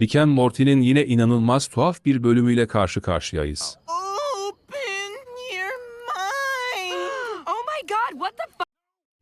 Rick and Morty'nin yine inanılmaz tuhaf bir bölümüyle karşı karşıyayız. Open your mind. Oh my god, what the fuck?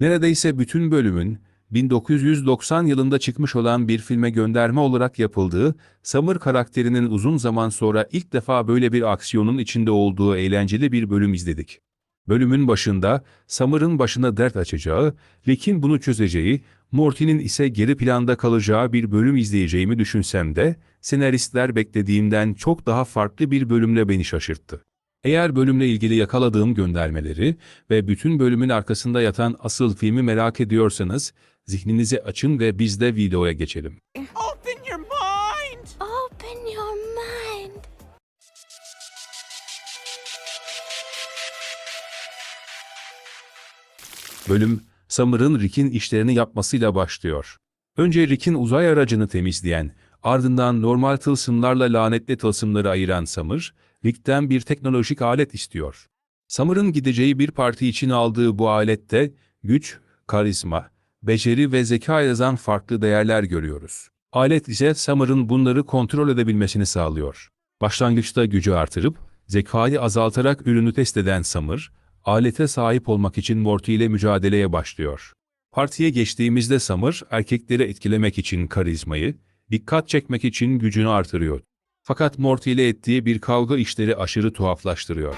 Neredeyse bütün bölümün 1990 yılında çıkmış olan bir filme gönderme olarak yapıldığı, Summer karakterinin uzun zaman sonra ilk defa böyle bir aksiyonun içinde olduğu eğlenceli bir bölüm izledik. Bölümün başında Summer'ın başına dert açacağı, Rick'in bunu çözeceği, Morty'nin ise geri planda kalacağı bir bölüm izleyeceğimi düşünsem de, senaristler beklediğimden çok daha farklı bir bölümle beni şaşırttı. Eğer bölümle ilgili yakaladığım göndermeleri ve bütün bölümün arkasında yatan asıl filmi merak ediyorsanız, zihninizi açın ve biz de videoya geçelim. Open your mind. Open your mind. Bölüm, Summer'ın Rick'in işlerini yapmasıyla başlıyor. Önce Rick'in uzay aracını temizleyen, ardından normal tılsımlarla lanetli tılsımları ayıran Summer, Rick'ten bir teknolojik alet istiyor. Summer'ın gideceği bir parti için aldığı bu alette güç, karizma, beceri ve zeka yazan farklı değerler görüyoruz. Alet ise Summer'ın bunları kontrol edebilmesini sağlıyor. Başlangıçta gücü artırıp, zekayı azaltarak ürünü test eden Summer, alete sahip olmak için Morty ile mücadeleye başlıyor. Partiye geçtiğimizde Summer, erkekleri etkilemek için karizmayı, dikkat çekmek için gücünü artırıyor. Fakat Morty ile ettiği bir kavga işleri aşırı tuhaflaştırıyor.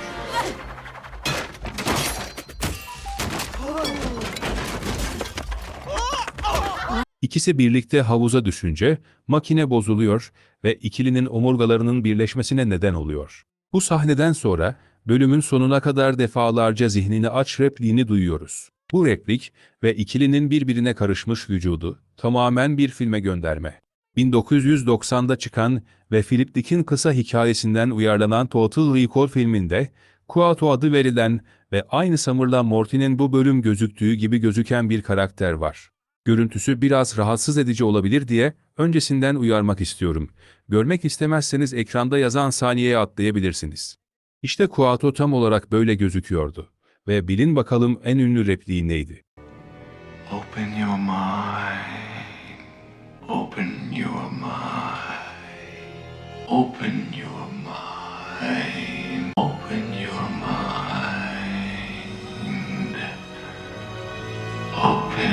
İkisi birlikte havuza düşünce makine bozuluyor ve ikilinin omurgalarının birleşmesine neden oluyor. Bu sahneden sonra bölümün sonuna kadar defalarca zihnini aç repliğini duyuyoruz. Bu replik ve ikilinin birbirine karışmış vücudu tamamen bir filme gönderme. 1990'da çıkan ve Philip Dick'in kısa hikayesinden uyarlanan Total Recall filminde Kuato adı verilen ve aynı Summer'la Morty'nin bu bölüm gözüktüğü gibi gözüken bir karakter var. Görüntüsü biraz rahatsız edici olabilir diye öncesinden uyarmak istiyorum. Görmek istemezseniz ekranda yazan saniyeye atlayabilirsiniz. İşte Kuato tam olarak böyle gözüküyordu. Ve bilin bakalım en ünlü repliği neydi? Open your mind. Open your mind. Open your mind. Open your mind. Open.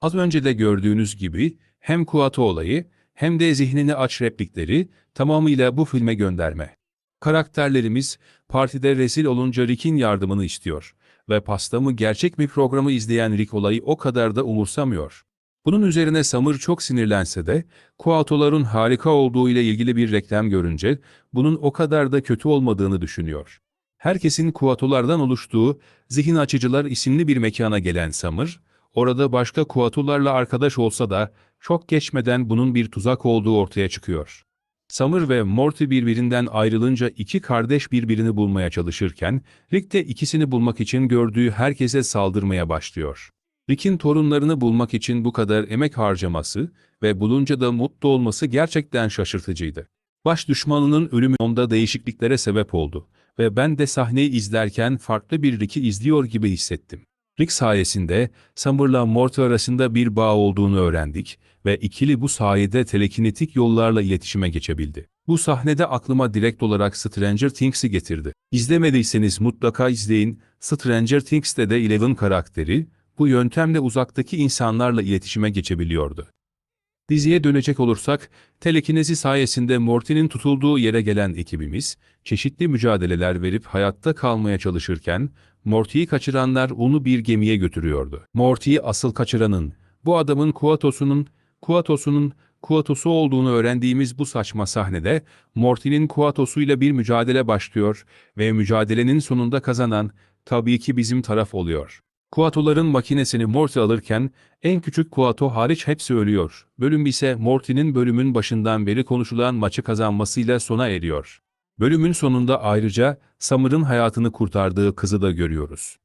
Az önce de gördüğünüz gibi hem Kuato olayı hem de zihnini aç replikleri tamamıyla bu filme gönderme. Karakterlerimiz partide rezil olunca Rick'in yardımını istiyor ve pasta mı gerçek mi programı izleyen Rick olayı o kadar da umursamıyor. Bunun üzerine Summer çok sinirlense de Kuato'ların harika olduğu ile ilgili bir reklam görünce bunun o kadar da kötü olmadığını düşünüyor. Herkesin Kuato'lardan oluştuğu Zihin Açıcılar isimli bir mekana gelen Summer, orada başka Kuato'larla arkadaş olsa da çok geçmeden bunun bir tuzak olduğu ortaya çıkıyor. Summer ve Morty birbirinden ayrılınca iki kardeş birbirini bulmaya çalışırken, Rick de ikisini bulmak için gördüğü herkese saldırmaya başlıyor. Rick'in torunlarını bulmak için bu kadar emek harcaması ve bulunca da mutlu olması gerçekten şaşırtıcıydı. Baş düşmanının ölümü onda değişikliklere sebep oldu ve ben de sahneyi izlerken farklı bir Rick'i izliyor gibi hissettim. Rick sayesinde Summer'la Morty arasında bir bağ olduğunu öğrendik ve ikili bu sayede telekinetik yollarla iletişime geçebildi. Bu sahnede aklıma direkt olarak Stranger Things'i getirdi. İzlemediyseniz mutlaka izleyin. Stranger Things'te de Eleven karakteri bu yöntemle uzaktaki insanlarla iletişime geçebiliyordu. Diziye dönecek olursak, telekinezi sayesinde Morty'nin tutulduğu yere gelen ekibimiz, çeşitli mücadeleler verip hayatta kalmaya çalışırken, Morty'yi kaçıranlar onu bir gemiye götürüyordu. Morty'yi asıl kaçıranın, bu adamın Kuatos'unun, Kuatos'unun, Kuatos'u olduğunu öğrendiğimiz bu saçma sahnede, Morty'nin Kuatos'uyla bir mücadele başlıyor ve mücadelenin sonunda kazanan, tabii ki bizim taraf oluyor. Kuato'ların makinesini Morty alırken en küçük Kuato hariç hepsi ölüyor. Bölüm ise Morty'nin bölümün başından beri konuşulan maçı kazanmasıyla sona eriyor. Bölümün sonunda ayrıca Summer'ın hayatını kurtardığı kızı da görüyoruz.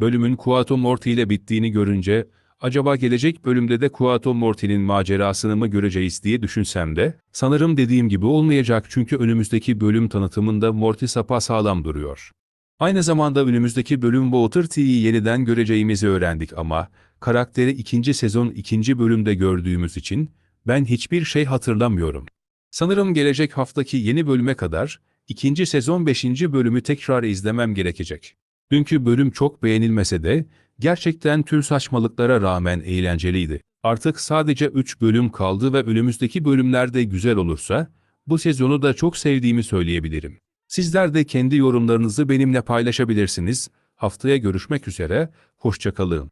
Bölümün Kuato Morty ile bittiğini görünce acaba gelecek bölümde de Kuato Morty'nin macerasını mı göreceğiz diye düşünsem de sanırım dediğim gibi olmayacak çünkü önümüzdeki bölüm tanıtımında Morty sağlam duruyor. Aynı zamanda önümüzdeki bölüm Walter T'yi yeniden göreceğimizi öğrendik ama karakteri ikinci sezon ikinci bölümde gördüğümüz için Ben hiçbir şey hatırlamıyorum. Sanırım gelecek haftaki yeni bölüme kadar ikinci sezon 5. bölümü tekrar izlemem gerekecek. Dünkü bölüm çok beğenilmese de gerçekten tüm saçmalıklara rağmen eğlenceliydi. Artık sadece 3 bölüm kaldı ve önümüzdeki bölümlerde güzel olursa bu sezonu da çok sevdiğimi söyleyebilirim. Sizler de kendi yorumlarınızı benimle paylaşabilirsiniz. Haftaya görüşmek üzere, hoşçakalın.